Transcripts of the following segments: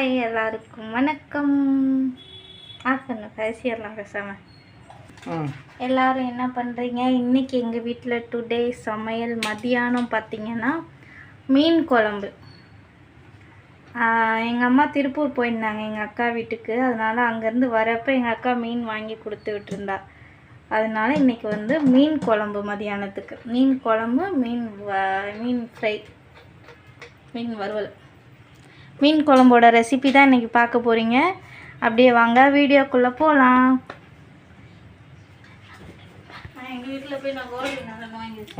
Hi எல்லாருக்கும் வணக்கம். Of பண்ண பேசிடலாம் பேசாம. ம் எல்லாரும் என்ன பண்ணுறீங்க இன்னைக்கு எங்கள் வீட்டில் டுடே சமையல் மதியானம் பார்த்தீங்கன்னா மீன் குழம்பு. எங்கள் அம்மா திருப்பூர் போயிருந்தாங்க எங்கள் அக்கா வீட்டுக்கு. அதனால் அங்கேருந்து வரப்போ எங்கள் அக்கா மீன் வாங்கி கொடுத்து விட்டுருந்தா. அதனால இன்னைக்கு வந்து மீன் குழம்பு மதியானத்துக்கு மீன் குழம்பு மீன் மீன் ஃப்ரை. மீன் வறுவல். மீன் குழம்போட ரெசிபி தான் இன்றைக்கி பார்க்க போகிறீங்க அப்படியே வாங்க வீடியோக்குள்ளே போகலாம்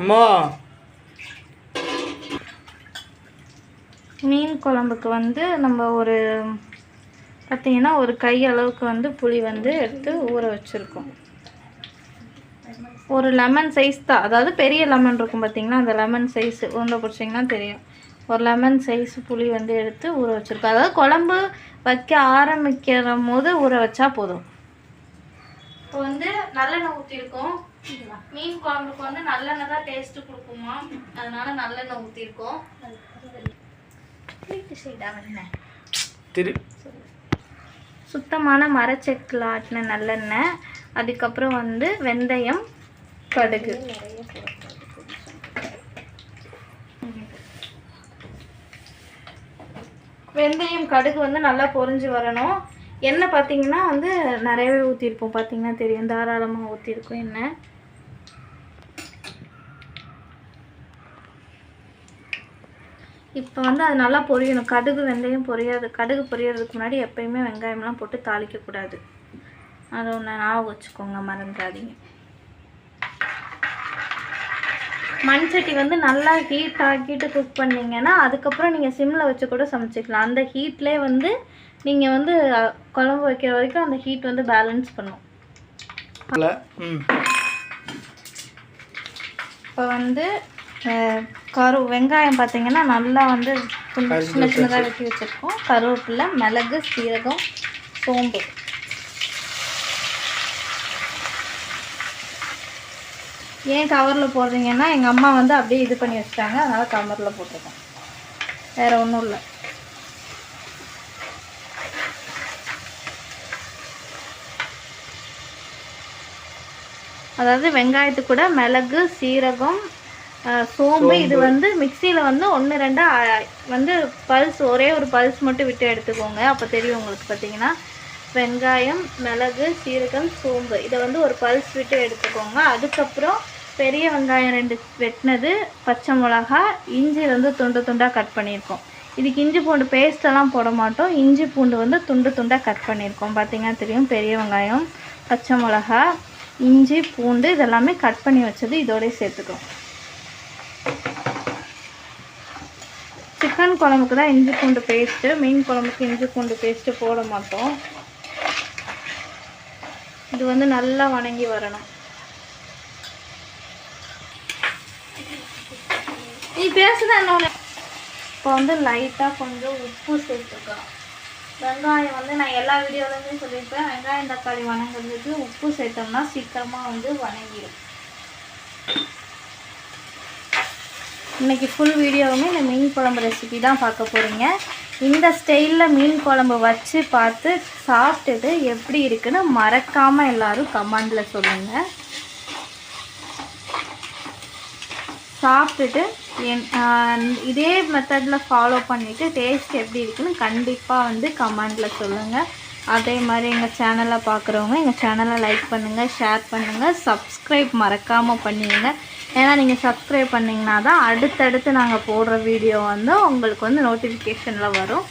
அம்மா. மீன் குழம்புக்கு வந்து நம்ம ஒரு பார்த்தீங்கன்னா ஒரு கை அளவுக்கு வந்து புளி வந்து எடுத்து ஊற வச்சுருக்கோம். ஒரு லெமன் சைஸ் தான். அதாவது பெரிய லெமன் இருக்கும் பார்த்தீங்கன்னா அந்த லெமன் சைஸ் உருண்டை பிடிச்சிங்கன்னா தெரியும். ஒரு லெமன் சைஸ் புளி வந்து எடுத்து ஊற வச்சுருக்கோம். அதாவது குழம்பு வைக்க ஆரம்பிக்கிற போது ஊற வச்சா போதும். இப்போ வந்து நல்லெண்ணெய் ஊற்றிருக்கோம் மீன் குழம்புக்கு வந்து நல்லெண்ணெய் தான் டேஸ்ட்டு கொடுக்குமா? அதனால நல்லெண்ணெய் ஊற்றிருக்கோம் திரு சுத்தமான மரச்செக்கில் ஆட்டின நல்லெண்ணெய். அதுக்கப்புறம் வந்து வெந்தயம் கடுகு. வெந்தயம் கடுகு வந்து நல்லா பொரிஞ்சு வரணும். எண்ணெய் பார்த்தீங்கன்னா வந்து நிறையவே ஊற்றிருப்போம் பார்த்தீங்கன்னா தெரியும். தாராளமாக ஊற்றிருக்கோம் எண்ணெய். இப்போ வந்து அது நல்லா பொரியணும். கடுகு வெந்தயம் பொரியாது. கடுகு பொரியறதுக்கு முன்னாடி எப்பயுமே வெங்காயம்லாம் போட்டு தாளிக்கக்கூடாது அதை ஒன்று ஞாபகம் வச்சுக்கோங்க மறந்துடாதீங்க. மண் சட்டி வந்து நல்லா ஹீட் ஆக்கிட்டு குக் பண்ணீங்கன்னா அதுக்கப்புறம் நீங்கள் சிம்மில் வச்சு கூட சமைச்சிக்கலாம். அந்த ஹீட்லேயே வந்து நீங்கள் வந்து குழம்பு வைக்கிற வரைக்கும் அந்த ஹீட் வந்து பேலன்ஸ் பண்ணும். இப்போ வந்து கரு வெங்காயம் பார்த்தீங்கன்னா நல்லா வந்து சின்ன சின்னதாக வெட்டி வச்சுருக்கோம். கருவேப்பிலை மிளகு சீரகம் சோம்பு. ஏன் கவரில் போடுறீங்கன்னா எங்கள் அம்மா வந்து அப்படியே இது பண்ணி வச்சிட்டாங்க. அதனால் கவரில் போட்டிருக்கோம் வேறு ஒன்றும் இல்லை. அதாவது வெங்காயத்து கூட மிளகு சீரகம் சோம்பு இது வந்து மிக்சியில் வந்து ஒன்று ரெண்டா அஹ், வந்து பல்ஸ் ஒரே ஒரு பல்ஸ் மட்டும் விட்டு எடுத்துக்கோங்க. அப்போ தெரியும் உங்களுக்கு. பார்த்தீங்கன்னா வெங்காயம் மிளகு சீரகம் சோம்பு. இதை வந்து ஒரு பல்ஸ் விட்டு எடுத்துக்கோங்க. அதுக்கப்புறம் பெரிய வெங்காயம் ரெண்டு வெட்டினது பச்சை மிளகா இஞ்சி வந்து துண்டு துண்டாக கட் பண்ணியிருக்கோம். இதுக்கு இஞ்சி பூண்டு பேஸ்டெல்லாம் போட மாட்டோம். இஞ்சி பூண்டு வந்து துண்டு துண்டாக கட் பண்ணியிருக்கோம். பார்த்தீங்கன்னா தெரியும் பெரிய வெங்காயம் பச்சை மிளகா இஞ்சி பூண்டு இதெல்லாமே கட் பண்ணி வச்சது இதோடய சேர்த்துக்கிறோம் சிக்கன் குழம்புக்கு தான் இஞ்சி பூண்டு பேஸ்ட்டு மீன் குழம்புக்கு இஞ்சி பூண்டு பேஸ்ட்டு போட மாட்டோம். இது வந்து நல்லா வணங்கி வரணும். நீ பேசுதான் என்ன இப்போ வந்து லைட்டாக கொஞ்சம் உப்பு சேர்த்துக்கலாம். வெங்காயம் வந்து நான் எல்லா வீடியோலையுமே சொல்லியிருப்பேன். வெங்காயம் தக்காளி வணங்குறதுக்கு உப்பு சேர்த்தோம்னா சீக்கிரமாக வந்து வணங்கிடும் இன்றைக்கி ஃபுல் வீடியோவுமே இந்த மீன் குழம்பு ரெசிபி தான் பார்க்க போகிறீங்க இந்த ஸ்டைலில் மீன் குழம்பு வச்சு பார்த்து சாப்பிட்டுட்டு எப்படி இருக்குன்னு மறக்காமல் எல்லோரும் கமெண்டில் சொல்லுங்கள் சாப்பிட்டுட்டு என் இதே மெத்தடில் ஃபாலோ பண்ணிவிட்டு டேஸ்ட் எப்படி இருக்குன்னு கண்டிப்பாக வந்து கமெண்டில் சொல்லுங்கள் அதே மாதிரி எங்கள் சேனலை பார்க்குறவங்க எங்கள் சேனலை லைக் பண்ணுங்கள் ஷேர் பண்ணுங்கள் சப்ஸ்கிரைப் மறக்காமல் பண்ணிடுங்க. ஏன்னா நீங்கள் சப்ஸ்கிரைப் பண்ணிங்கன்னா தான் அடுத்தடுத்து நாங்கள் போடுற வீடியோ வந்து உங்களுக்கு வந்து நோட்டிஃபிகேஷனில் வரும்.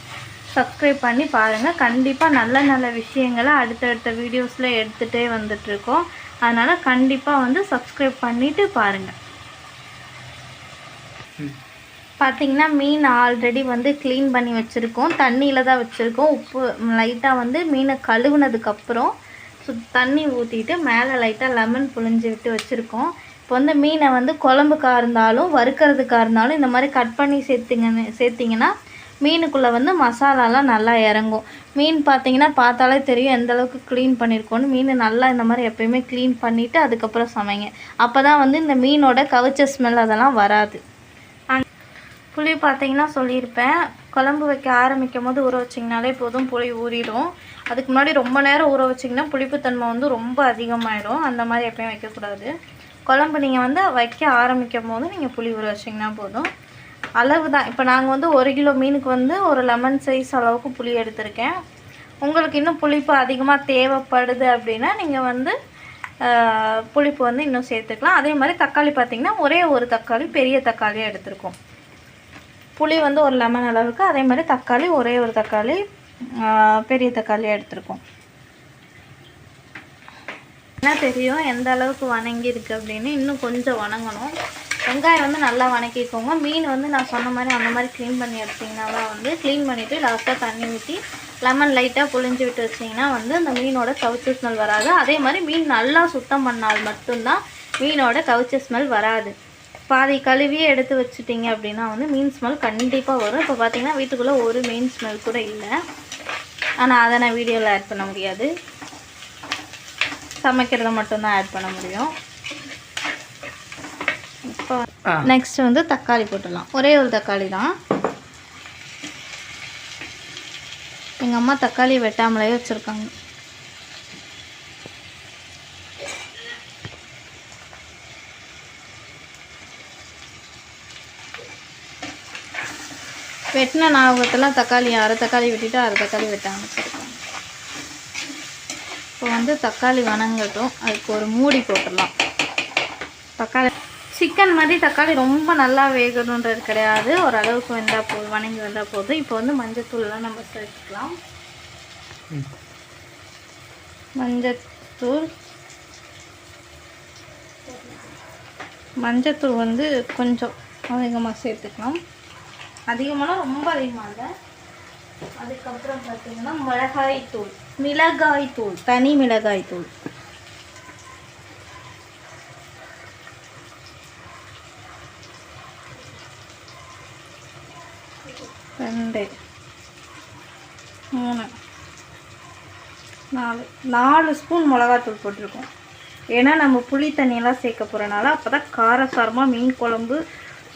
சப்ஸ்கிரைப் பண்ணி பாருங்கள் கண்டிப்பாக நல்ல நல்ல விஷயங்களை அடுத்தடுத்த வீடியோஸில் எடுத்துகிட்டே வந்துட்ருக்கோம் அதனால் கண்டிப்பாக வந்து சப்ஸ்கிரைப் பண்ணிவிட்டு பாருங்கள் பார்த்தீங்கன்னா மீன் ஆல்ரெடி வந்து க்ளீன் பண்ணி வச்சுருக்கோம். தண்ணியில் தான் வச்சுருக்கோம். உப்பு லைட்டாக வந்து மீனை கழுவுனதுக்கப்புறம் சு தண்ணி ஊற்றிட்டு மேலே லைட்டாக லெமன் புழிஞ்சு விட்டு வச்சுருக்கோம். இப்போ வந்து மீனை வந்து குழம்புக்கா இருந்தாலும் வறுக்கிறதுக்காக இருந்தாலும் இந்த மாதிரி கட் பண்ணி சேர்த்திங்கன்னு சேர்த்திங்கன்னா மீனுக்குள்ளே வந்து மசாலாலாம் நல்லா இறங்கும். மீன் பார்த்தீங்கன்னா பார்த்தாலே தெரியும் எந்த அளவுக்கு க்ளீன் பண்ணியிருக்கோன்னு மீன் நல்லா இந்த மாதிரி எப்போயுமே க்ளீன் பண்ணிவிட்டு அதுக்கப்புறம் சமைங்க. அப்போ தான் வந்து இந்த மீனோட கவிச்ச ஸ்மெல் அதெல்லாம் வராது. புளி பார்த்தீங்கன்னா சொல்லியிருப்பேன். குழம்பு வைக்க ஆரம்பிக்கும் போது ஊற வச்சிங்கனாலே போதும் புளி ஊறிடும். அதுக்கு முன்னாடி ரொம்ப நேரம் ஊற வச்சிங்கன்னா புளிப்புத்தன்மை வந்து ரொம்ப அதிகமாகிடும் அந்த மாதிரி எப்பயும் வைக்கக்கூடாது. குழம்பு நீங்கள் வந்து வைக்க ஆரம்பிக்கும் போது நீங்கள் புளி ஊற வச்சிங்கன்னா போதும். அளவு தான் இப்போ நாங்கள் வந்து ஒரு கிலோ மீனுக்கு வந்து ஒரு லெமன் சைஸ் அளவுக்கு புளி எடுத்திருக்கேன். உங்களுக்கு இன்னும் புளிப்பு அதிகமாக தேவைப்படுது அப்படின்னா நீங்கள் வந்து புளிப்பு வந்து இன்னும் சேர்த்துக்கலாம். அதே மாதிரி தக்காளி பார்த்தீங்கன்னா ஒரே ஒரு தக்காளி பெரிய தக்காளியாக எடுத்திருக்கோம். புளி வந்து ஒரு லெமன் அளவுக்கு அதே மாதிரி தக்காளி ஒரே ஒரு தக்காளி பெரிய தக்காளியாக எடுத்திருக்கோம். என்ன தெரியும்? எந்த அளவுக்கு வணங்கியிருக்கு அப்படின்னு இன்னும் கொஞ்சம் வணங்கணும். வெங்காயம் வந்து நல்லா வணக்கிக்கோங்க. மீன் வந்து நான் சொன்ன மாதிரி அந்த மாதிரி க்ளீன் பண்ணி எடுத்திங்கன்னா தான் வந்து க்ளீன் பண்ணிவிட்டு லாஸ்ட்டாக தண்ணி ஊற்றி லெமன் லைட்டாக புழிஞ்சு விட்டு வச்சிங்கன்னா வந்து அந்த மீனோட கவுச்சு ஸ்மெல் வராது. அதே மாதிரி மீன் நல்லா சுத்தம் பண்ணால் மட்டும்தான் மீனோட கவுச்சு ஸ்மெல் வராது. பாதி கழுவியே எடுத்து வச்சுட்டீங்க அப்படின்னா வந்து மீன் ஸ்மெல் கண்டிப்பாக வரும். இப்போ பார்த்தீங்கன்னா வீட்டுக்குள்ளே ஒரு மீன் ஸ்மெல் கூட இல்லை. ஆனால் அதை நான் வீடியோவில் ஆட் பண்ண முடியாது. சமைக்கிறத மட்டும்தான் ஆட் பண்ண முடியும். இப்போ நெக்ஸ்ட் வந்து தக்காளி போட்டுடலாம். ஒரே ஒரு தக்காளி தான். எங்கள் அம்மா தக்காளி வெட்டாமலே வச்சுருக்காங்க. வெட்டின ஞாபகத்தில் தக்காளி அரை தக்காளி வெட்டிட்டு அரை தக்காளி வெட்டாமல் வச்சுருக்காங்க இப்போ வந்து தக்காளி வணங்கட்டும். அதுக்கு ஒரு மூடி போட்டுடலாம். தக்காளி சிக்கன் மாதிரி தக்காளி ரொம்ப நல்லா வேகணுன்றது கிடையாது. ஓரளவுக்கு வெந்தால் போதும் வணங்கி வந்தால் போதும். இப்போ வந்து மஞ்சத்தூள்லாம் நம்ம சேர்த்துக்கலாம். மஞ்சத்தூள். மஞ்சத்தூள் வந்து கொஞ்சம் அதிகமாக சேர்த்துக்கலாம். அதிகமான ரொம்ப அதிகமாக இல்லை அதுக்கப்புறம் பார்த்தீங்கன்னா மிளகாய் தூள் மிளகாய் தூள் தனி மிளகாய் தூள் ரெண்டு மூணு நாலு. நாலு ஸ்பூன் மிளகாத்தூள் போட்டிருக்கோம். ஏன்னா நம்ம புளி தண்ணியெல்லாம் சேர்க்க போகிறனால அப்போ தான் காரசாரமாக மீன் குழம்பு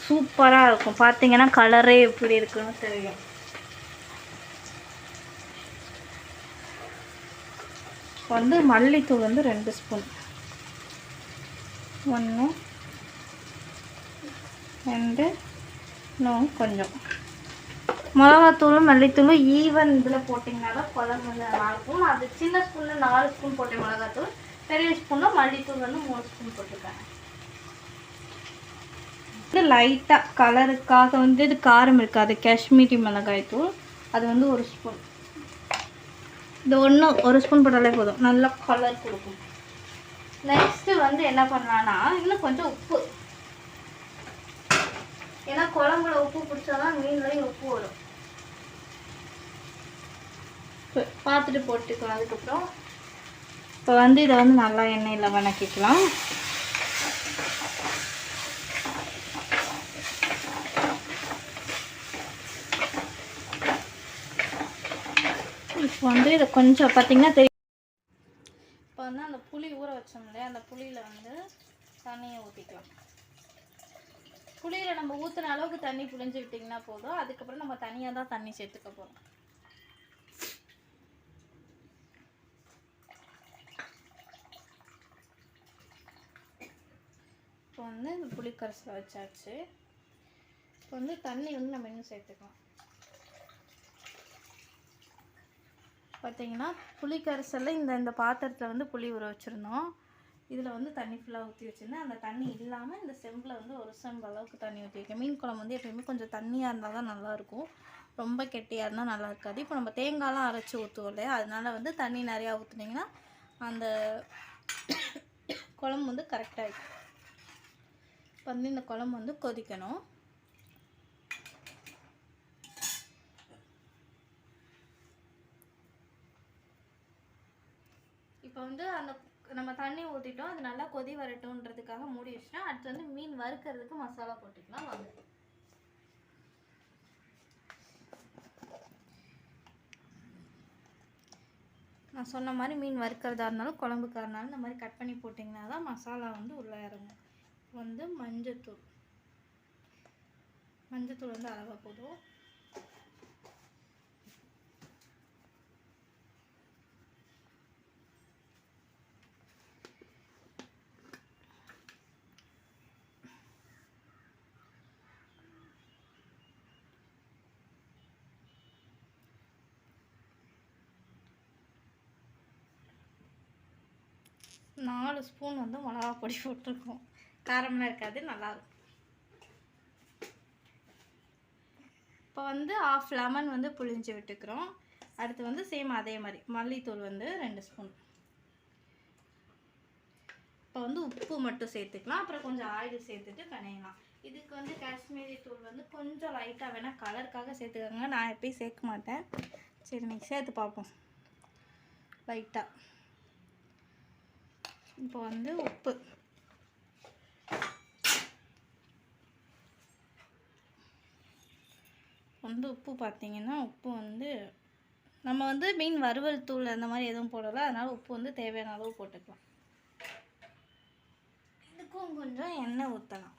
சூப்பராக இருக்கும். பார்த்தீங்கன்னா கலரே எப்படி இருக்குன்னு தெரியும். வந்து மல்லித்தூள் வந்து ரெண்டு ஸ்பூன் ஒன்று ரெண்டு இன்னும் கொஞ்சம். மிளகாத்தூளும் மல்லித்தூளும் ஈவன் இதில் போட்டிங்கன்னா தான் குழம்பு வந்து நல்லாயிருக்கும் அது சின்ன ஸ்பூனில் நாலு ஸ்பூன் போட்டேன் மிளகாத்தூள் பெரிய ஸ்பூனில் மல்லித்தூள் வந்து மூணு ஸ்பூன் போட்டிருக்கேன் இது லைட்டாக கலருக்காக வந்து இது காரம் இருக்காது காஷ்மீரி மிளகாய் தூள். அது வந்து ஒரு ஸ்பூன் இது ஒன்று ஒரு ஸ்பூன் போட்டாலே போதும். நல்லா கலர் கொடுக்கும். நெக்ஸ்ட்டு வந்து என்ன பண்ணலான்னா இன்னும் கொஞ்சம் உப்பு. ஏன்னா குழம்புல உப்பு பிடிச்சாதான் மீன்லையும் உப்பு வரும். பார்த்துட்டு போட்டுக்கலாம். அதுக்கப்புறம் இப்போ வந்து இதை வந்து நல்லா எண்ணெயில் வணக்கிக்கலாம். இப்போ வந்து இதை கொஞ்சம் பார்த்தீங்கன்னா தெரியும் இப்போ வந்து அந்த புளி ஊற வச்சோம் இல்லையா அந்த புளியில் வந்து தண்ணியை ஊற்றிக்கலாம் புளியில் நம்ம ஊற்றுன அளவுக்கு தண்ணி புளிஞ்சு விட்டிங்கன்னா போதும். அதுக்கப்புறம் நம்ம தனியாக தான் தண்ணி சேர்த்துக்க போகிறோம் இப்போ வந்து இந்த புளிக்கரசில் வச்சாச்சு. இப்போ வந்து தண்ணி வந்து நம்ம இன்னும் சேர்த்துக்கலாம். பார்த்தீங்கன்னா புளி கரைசலில் இந்த இந்த பாத்திரத்தில் வந்து புளி ஊற வச்சுருந்தோம். இதில் வந்து தண்ணி ஃபுல்லாக ஊற்றி வச்சுருந்தேன். அந்த தண்ணி இல்லாமல் இந்த செம்பில் வந்து ஒரு செம்பு அளவுக்கு தண்ணி ஊற்றி வைக்கேன் மீன் குழம்பு வந்து எப்பயுமே கொஞ்சம் தண்ணியாக இருந்தால் தான் நல்லாயிருக்கும். ரொம்ப கெட்டியாக இருந்தால் நல்லா இருக்காது இப்போ நம்ம தேங்காய்லாம் அரைச்சி ஊற்றுவோம் இல்லையா? அதனால் வந்து தண்ணி நிறையா ஊற்றுனீங்கன்னா அந்த குழம்பு வந்து கரெக்டாக இருக்கும். இப்போ வந்து இந்த குழம்பு வந்து கொதிக்கணும். இப்போ வந்து அந்த நம்ம தண்ணி ஊற்றிட்டோம் அது நல்லா கொதி வரட்டும்ன்றதுக்காக மூடி வச்சுட்டோம் அடுத்து வந்து மீன் வறுக்கிறதுக்கு மசாலா போட்டுக்கலாம் வாங்க. நான் சொன்ன மாதிரி மீன் வறுக்கிறதா இருந்தாலும் குழம்புக்கா இருந்தாலும் இந்த மாதிரி கட் பண்ணி போட்டிங்கன்னா தான் மசாலா வந்து உள்ளே இறங்கும். வந்து மஞ்சத்தூள். மஞ்சத்தூள் வந்து அளவாக போதும். நாலு ஸ்பூன் வந்து மிளகா பொடி போட்டிருக்கோம். காரம்லாம் இருக்காது நல்லாயிருக்கும் இப்போ வந்து ஆஃப் லெமன் வந்து புளிஞ்சு விட்டுக்கிறோம். அடுத்து வந்து சேம் அதே மாதிரி. மல்லித்தூள் வந்து ரெண்டு ஸ்பூன். இப்போ வந்து உப்பு மட்டும் சேர்த்துக்கலாம். அப்புறம் கொஞ்சம் ஆயில் சேர்த்துட்டு கனையலாம் இதுக்கு வந்து காஷ்மீரி தூள் வந்து கொஞ்சம் லைட்டாக வேணால் கலருக்காக சேர்த்துக்கோங்க. நான் எப்பயும் சேர்க்க மாட்டேன். சரி நீங்கள் சேர்த்து பார்ப்போம். லைட்டாக இப்போ வந்து உப்பு. வந்து உப்பு பார்த்தீங்கன்னா உப்பு வந்து நம்ம வந்து மீன் வறுவல் தூள் அந்த மாதிரி எதுவும் போடலை. அதனால் உப்பு வந்து தேவையான அளவு போட்டுக்கலாம். இதுக்கும் கொஞ்சம் எண்ணெய் ஊற்றலாம்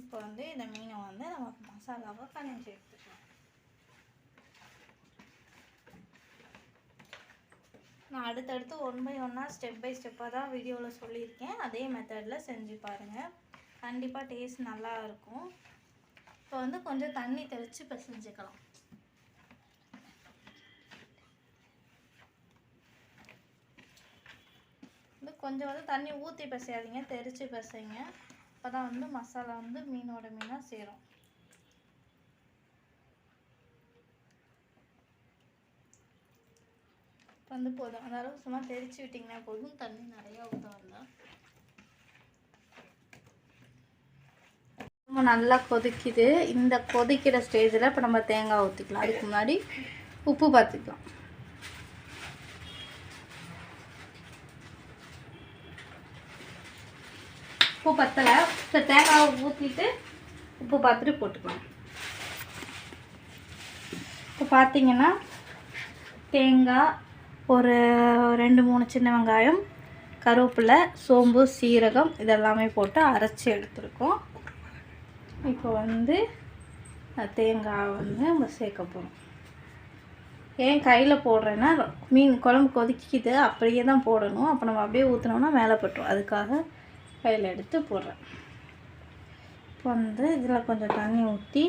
இப்போ வந்து இந்த மீனை வந்து நம்ம மசாலாவை கணிஞ்சு எடுத்துக்கலாம். நான் அடுத்தடுத்து ஒன் பை ஒன்னாக ஸ்டெப் பை ஸ்டெப்பாக தான் வீடியோவில் சொல்லியிருக்கேன். அதே மெத்தடில் செஞ்சு பாருங்கள் கண்டிப்பாக டேஸ்ட் நல்லா இருக்கும். இப்போ வந்து கொஞ்சம் தண்ணி தெளித்து பிசைஞ்சிக்கலாம். வந்து கொஞ்சம் வந்து தண்ணி ஊற்றி பிசையாதீங்க தெரித்து பிசைங்க. அப்போ தான் வந்து மசாலா வந்து மீனோட மீனாக சேரும். வந்து போதும். அந்த அளவு சும்மா தெரிச்சு விட்டிங்கன்னா போதும். தண்ணி நிறையா ஊற்ற வேண்டாம் ரொம்ப நல்லா கொதிக்குது. இந்த கொதிக்கிற ஸ்டேஜில் இப்போ நம்ம தேங்காய் ஊற்றிக்கலாம் அதுக்கு முன்னாடி உப்பு பார்த்துக்கலாம் உப்பு பத்தலை. இப்போ தேங்காவை ஊற்றிட்டு உப்பு பார்த்துட்டு போட்டுக்கலாம். இப்போ பார்த்தீங்கன்னா தேங்காய் ஒரு ரெண்டு மூணு சின்ன வெங்காயம் கருவேப்பிலை சோம்பு சீரகம் இதெல்லாமே போட்டு அரைச்சி எடுத்துருக்கோம். இப்போ வந்து தேங்காய் வந்து நம்ம சேர்க்க போகிறோம் ஏன் கையில் போடுறேன்னா மீன் குழம்பு கொதிக்கிது அப்படியே தான் போடணும். அப்போ நம்ம அப்படியே ஊற்றினோம்னா மேலே பட்டுரும். அதுக்காக கையில் எடுத்து போடுறேன். இப்போ வந்து இதில் கொஞ்சம் தண்ணி ஊற்றி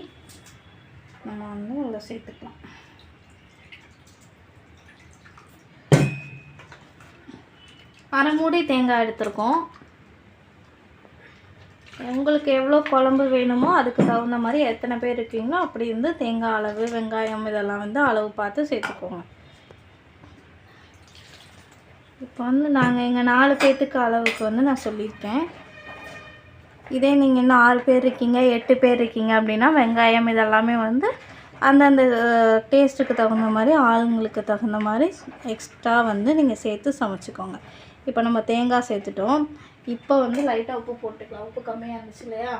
நம்ம வந்து உள்ள சேர்த்துக்கலாம். அரை மூடி தேங்காய் எடுத்திருக்கோம். உங்களுக்கு எவ்வளோ குழம்பு வேணுமோ அதுக்கு தகுந்த மாதிரி எத்தனை பேர் இருக்கீங்களோ அப்படி இருந்து தேங்காய் அளவு வெங்காயம் இதெல்லாம் வந்து அளவு பார்த்து சேர்த்துக்கோங்க. இப்போ வந்து நாங்கள் எங்கள் நாலு பேர்த்துக்கு அளவுக்கு வந்து நான் சொல்லியிருக்கேன். இதே நீங்கள் இன்னும் ஆறு பேர் இருக்கீங்க எட்டு பேர் இருக்கீங்க அப்படின்னா வெங்காயம் இதெல்லாமே வந்து அந்தந்த டேஸ்ட்டுக்கு தகுந்த மாதிரி ஆளுங்களுக்கு தகுந்த மாதிரி எக்ஸ்ட்ரா வந்து நீங்கள் சேர்த்து சமைச்சிக்கோங்க. இப்போ நம்ம தேங்காய் சேர்த்துட்டோம். இப்போ வந்து லைட்டாக உப்பு போட்டுக்கலாம். உப்பு கம்மியாக இருந்துச்சு இல்லையா?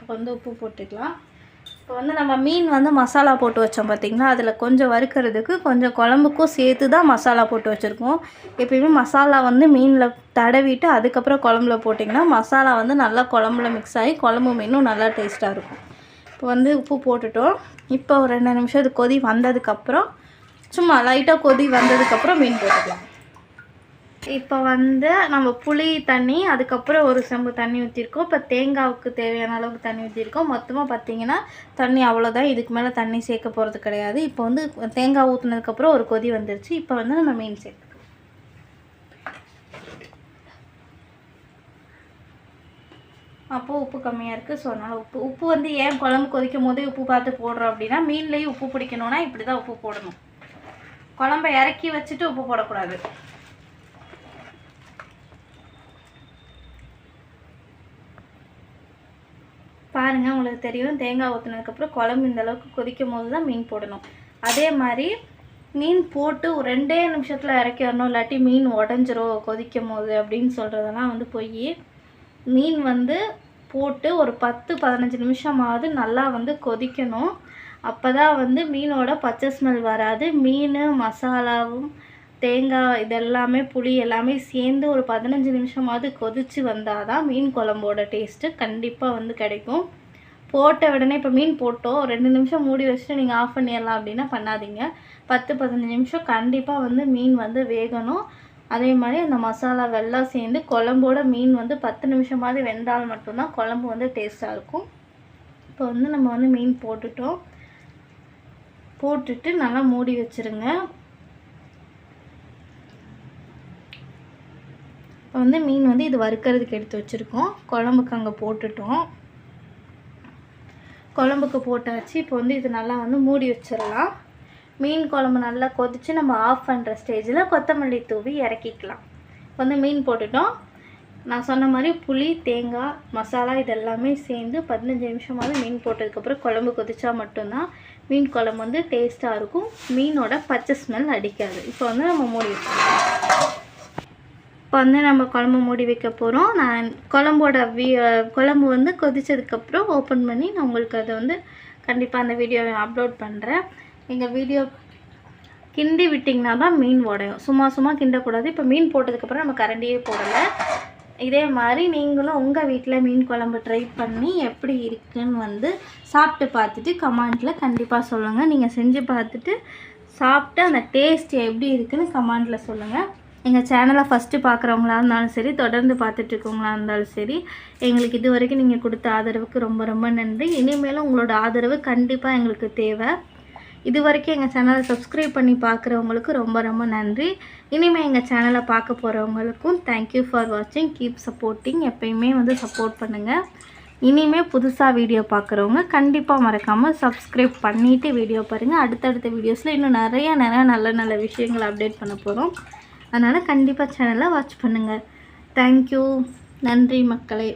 இப்போ வந்து உப்பு போட்டுக்கலாம். இப்போ வந்து நம்ம மீன் வந்து மசாலா போட்டு வச்சோம் பார்த்திங்கன்னா அதில் கொஞ்சம் வறுக்கிறதுக்கு கொஞ்சம் குழம்புக்கும் சேர்த்து தான் மசாலா போட்டு வச்சுருக்கோம். எப்பயுமே மசாலா வந்து மீனில் தடவிட்டு அதுக்கப்புறம் குழம்புல போட்டிங்கன்னா மசாலா வந்து நல்லா குழம்புல மிக்ஸ் ஆகி குழம்பு மீனும் நல்லா டேஸ்ட்டாக இருக்கும். இப்போ வந்து உப்பு போட்டுட்டோம். இப்போ ஒரு ரெண்டு நிமிஷம் அது கொதி வந்ததுக்கப்புறம் சும்மா லைட்டாக கொதி வந்ததுக்கப்புறம் மீன் போட்டுக்கலாம். இப்போ வந்து நம்ம புளி தண்ணி அதுக்கப்புறம் ஒரு செம்பு தண்ணி ஊற்றிருக்கோம் இப்போ தேங்காவுக்கு தேவையான அளவுக்கு தண்ணி ஊற்றிருக்கோம் மொத்தமாக பார்த்தீங்கன்னா தண்ணி அவ்வளோதான் இதுக்கு மேலே தண்ணி சேர்க்க போகிறது கிடையாது. இப்போ வந்து தேங்காய் ஊற்றுனதுக்கப்புறம் ஒரு கொதி வந்துருச்சு. இப்போ வந்து நம்ம மீன் சேர்க்கணும் அப்போது உப்பு கம்மியாக இருக்குது ஸோ அதனால் உப்பு உப்பு வந்து ஏன் குழம்பு கொதிக்கும் போதே உப்பு பார்த்து போடுறோம் அப்படின்னா மீன்லேயும் உப்பு பிடிக்கணும்னா இப்படி தான் உப்பு போடணும். குழம்ப இறக்கி வச்சுட்டு உப்பு போடக்கூடாது. பாருங்கள் உங்களுக்கு தெரியும் தேங்காய் ஊற்றுனதுக்கப்புறம் குழம்பு இந்தளவுக்கு கொதிக்கும் போது தான் மீன் போடணும். அதே மாதிரி மீன் போட்டு ஒரு ரெண்டே நிமிஷத்தில் இறக்கிடணும் இல்லாட்டி மீன் உடஞ்சிரும் கொதிக்கும் போது அப்படின்னு சொல்கிறதெல்லாம் வந்து போய் மீன் வந்து போட்டு ஒரு பத்து பதினஞ்சு நிமிஷமாவது நல்லா வந்து கொதிக்கணும். அப்போ தான் வந்து மீனோட பச்சை ஸ்மெல் வராது. மீன் மசாலாவும் தேங்காய் இதெல்லாமே புளி எல்லாமே சேர்ந்து ஒரு பதினஞ்சு நிமிஷமாவது கொதித்து வந்தால் தான் மீன் குழம்போட டேஸ்ட்டு கண்டிப்பாக வந்து கிடைக்கும். போட்ட உடனே இப்போ மீன் போட்டோம். ரெண்டு நிமிஷம் மூடி வச்சுட்டு நீங்கள் ஆஃப் பண்ணிடலாம் அப்படின்னா பண்ணாதீங்க. பத்து பதினஞ்சு நிமிஷம் கண்டிப்பாக வந்து மீன் வந்து வேகணும். அதே மாதிரி அந்த மசாலா வெள்ளம் சேர்ந்து குழம்போட மீன் வந்து பத்து நிமிஷமாவது வெந்தால் மட்டும்தான் குழம்பு வந்து டேஸ்ட்டாக இருக்கும். இப்போ வந்து நம்ம வந்து மீன் போட்டுட்டோம். போட்டுட்டு நல்லா மூடி வச்சிருங்க. இப்போ வந்து மீன் வந்து இது வறுக்கிறதுக்கு எடுத்து வச்சுருக்கோம். குழம்புக்கு அங்கே போட்டுட்டோம். குழம்புக்கு போட்டாச்சு. இப்போ வந்து இது நல்லா வந்து மூடி வச்சிடலாம். மீன் குழம்பு நல்லா கொதித்து நம்ம ஆஃப் பண்ணுற ஸ்டேஜில் கொத்தமல்லி தூவி இறக்கிக்கலாம். இப்போ வந்து மீன் போட்டுட்டோம். நான் சொன்ன மாதிரி புளி தேங்காய் மசாலா இதெல்லாமே சேர்ந்து பதினஞ்சு நிமிஷமாவது மீன் போட்டதுக்கப்புறம் குழம்பு கொதிச்சா மட்டும்தான் மீன் குழம்பு வந்து டேஸ்ட்டாக இருக்கும். மீனோட பச்சை ஸ்மெல் அடிக்காது. இப்போ வந்து நம்ம மூடி வச்சுக்கலாம் இப்போ வந்து நம்ம குழம்பு மூடி வைக்க போகிறோம் நான் குழம்போட வி குழம்பு வந்து கொதித்ததுக்கப்புறம் ஓப்பன் பண்ணி நான் உங்களுக்கு அதை வந்து கண்டிப்பாக அந்த வீடியோவை அப்லோட் பண்ணுறேன் எங்கள் வீடியோ கிண்டி விட்டிங்கன்னா தான் மீன் உடையும். சும்மா சும்மா கிண்டக்கூடாது. இப்போ மீன் போட்டதுக்கப்புறம் நம்ம கரண்டியே போடலை. இதே மாதிரி நீங்களும் உங்கள் வீட்டில் மீன் குழம்பு ட்ரை பண்ணி எப்படி இருக்குன்னு வந்து சாப்பிட்டு பார்த்துட்டு கமெண்ட்டில் கண்டிப்பாக சொல்லுங்கள் நீங்கள் செஞ்சு பார்த்துட்டு சாப்பிட்டு அந்த டேஸ்ட் எப்படி இருக்குன்னு கமெண்ட்டில் சொல்லுங்கள் எங்கள் சேனலை ஃபஸ்ட்டு பார்க்குறவங்களா இருந்தாலும் சரி தொடர்ந்து பார்த்துட்ருக்கவங்களா இருந்தாலும் சரி எங்களுக்கு இது வரைக்கும் நீங்கள் கொடுத்த ஆதரவுக்கு ரொம்ப ரொம்ப நன்றி. இனிமேலும் உங்களோட ஆதரவு கண்டிப்பாக எங்களுக்கு தேவை. இது வரைக்கும் எங்கள் சேனலை சப்ஸ்கிரைப் பண்ணி பார்க்குறவங்களுக்கு ரொம்ப ரொம்ப நன்றி. இனிமேல் எங்கள் சேனலை பார்க்க போகிறவங்களுக்கும் தேங்க்யூ ஃபார் வாட்சிங் கீப் சப்போர்ட்டிங் எப்பயுமே வந்து சப்போர்ட் பண்ணுங்கள் இனிமேல் புதுசாக வீடியோ பார்க்குறவங்க கண்டிப்பாக மறக்காமல் சப்ஸ்கிரைப் பண்ணிவிட்டு வீடியோ பாருங்கள் அடுத்தடுத்த வீடியோஸில் இன்னும் நிறைய நிறைய நல்ல நல்ல விஷயங்களை அப்டேட் பண்ண போகிறோம் அதனால் கண்டிப்பாக சேனலை வாட்ச் பண்ணுங்கள் தேங்க்யூ நன்றி மக்களே.